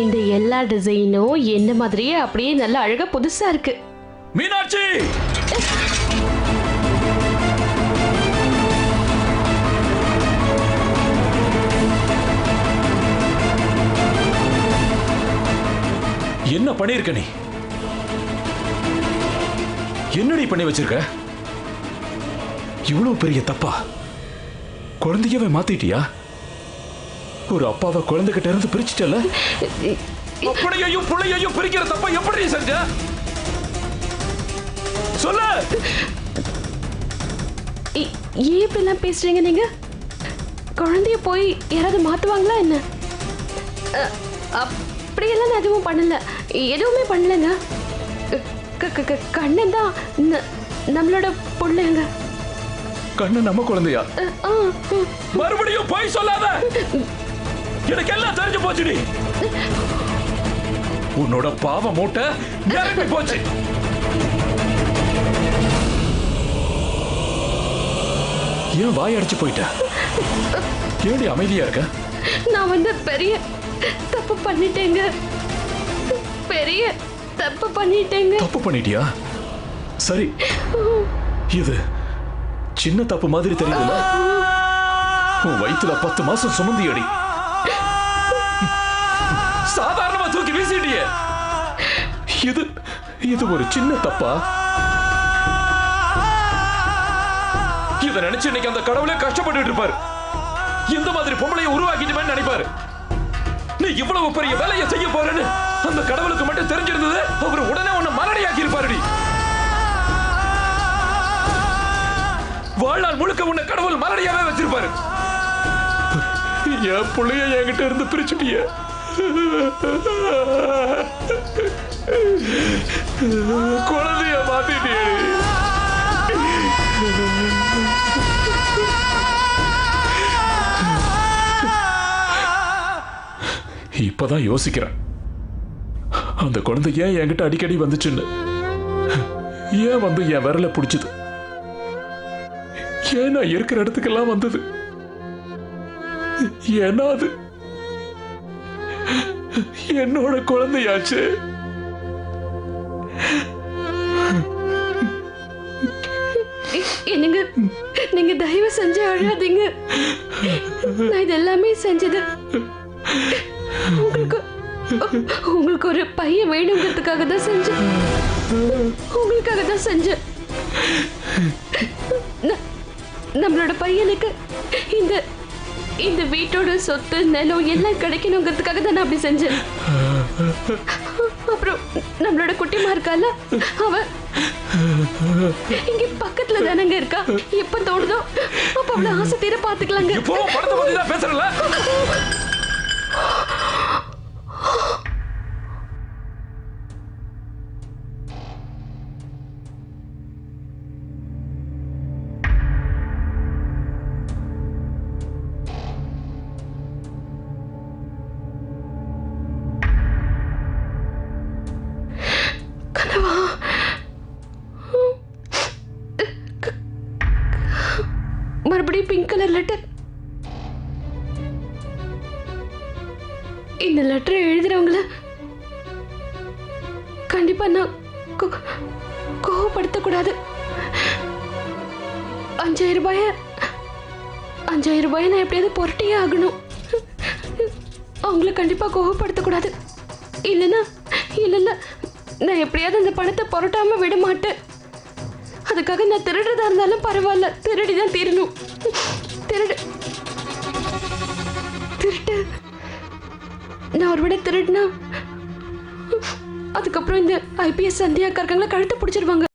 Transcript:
இந்த எல்லா டிசைனும் என்ன மாதிரியே அப்படியே நல்ல அழகா புதுசா இருக்கு. மீனாட்சி! என்ன பண்ணிருக்க நீ? என்னடி பண்ணி வச்சிருக்க? இவ்வளவு பெரிய தப்பா? குழந்தையவே மாத்திட்டியா? ஒரு அப்பாவை குழந்தைகிட்ட இருந்து பிரிச்சுட்டல அப்படியையும் புள்ளையையும் பிரிக்கிற தப்பா எப்படி செஞ்ச? சொல்லு! இ- ஏன் இப்படிலாம் பேசுறீங்க நீங்க? குழந்தைய போய் யாராவது மாத்துவாங்களா என்ன? அப்படியெல்லாம் நான் எதுவும் பண்ணல. எதுவுமே பண்ணலங்க. கண்ணன் தான் நம்மளோட பிள்ளைங்க. கண்ணு நம்ம குழந்தையா. மறுபடியும் போய் சொல்லாத! எனக்கு எல்லாம் தெரிஞ்சு போச்சுடி உன்னோட பாவ மூட்டை நிரம்பி போச்சு. ஏன் வாய் அடிச்சு போயிட்ட? ஏடி அமைதியா இருக்க? நான் வந்து பெரிய தப்பு பண்ணிட்டேங்க. பெரிய தப்பு பண்ணிட்டேங்க. தப்பு பண்ணிட்டியா? சரி. இது சின்ன தப்பு மாதிரி தெரியுதுல்ல? உன் வயித்துல பத்து மாசம் சுமந்தியடி. சாதாரணமா தூக்கி வீசிட்டியே. இது இது ஒரு சின்ன தப்பா? இத நினைச்சு இன்னைக்கு அந்த கடவுளே கஷ்டப்பட்டு இருப்பாரு இந்த மாதிரி பொம்பளையை உருவாக்கிட்டுமே நினைப்பாரு. நீ இவ்வளவு பெரிய வேலையை செய்ய போறேன்னு அந்த கடவுளுக்கு மட்டும் தெரிஞ்சிருந்தது அவர் உடனே உன்னை மரணியாக்கி இருப்பாருடி வாழ்நாள் முழுக்க உன்னை கடவுள் மரணியாவே வச்சிருப்பாரு. என் பிள்ளைய என்கிட்ட இருந்து பிரிச்சுட்டிய? குழந்தைய மாத்திட்டியே இப்பதான் யோசிக்கிறேன். அந்த குழந்தை ஏன் என்கிட்ட அடிக்கடி வந்துச்சுன்னு? ஏன் வந்து என் விரல பிடிச்சது? ஏன் நான் இருக்கிற இடத்துக்கெல்லாம் வந்தது? ஏன்னா அது என்னோட குழந்தையாச்சு. என்னங்க நீங்க தயவு செஞ்சு அழாதீங்க. நான் இது எல்லாமே செஞ்சது உங்களுக்கு உங்களுக்கு ஒரு பையன் வேணுங்கிறதுக்காக தான் செஞ்சேன். உங்களுக்காக தான் செஞ்சேன். ந- நம்மளோட பையனுக்கு இந்த இந்த வீட்டோட சொத்து நிலம் எல்லாம் கிடைக்கணுங்கிறதுக்காக தான் நான் அப்படி செஞ்சேன். அப்புறம் நம்மளோட குட்டிமா இருக்கால அவ இங்க பக்கத்துல தானங்க இருக்கா? எப்ப தோணுதோ அப்ப அவ்வளவு ஆசை தீர பாத்துக்கலாங்க. மறுபடியும் பிங்க் கலர் லெட்டர் இந்த லெட்டர் எழுதுறவங்கள கண்டிப்பா நான் கோ- கோவப்படுத்தக்கூடாது. அஞ்சாயிரம் ரூபாய அஞ்சாயிரம் ரூபாய நான் எப்படியாவது புரட்டியே ஆகணும். அவங்கள கண்டிப்பா கோவப்படுத்தக்கூடாது. இல்லைன்னா இல்லைன்னா நான் எப்படியாவது அந்த பணத்தை புரட்டாம விட மாட்டேன். அதுக்காக நான் திருடுறதா இருந்தாலும் பரவாயில்ல. திருடி தான் தீரணும். திருடு. திருட்டு. நான் ஒரு விட திருடினா அதுக்கப்புறம் இந்த ஐபிஎஸ் சந்தியா கழுத்து பிடிச்சிருவாங்க.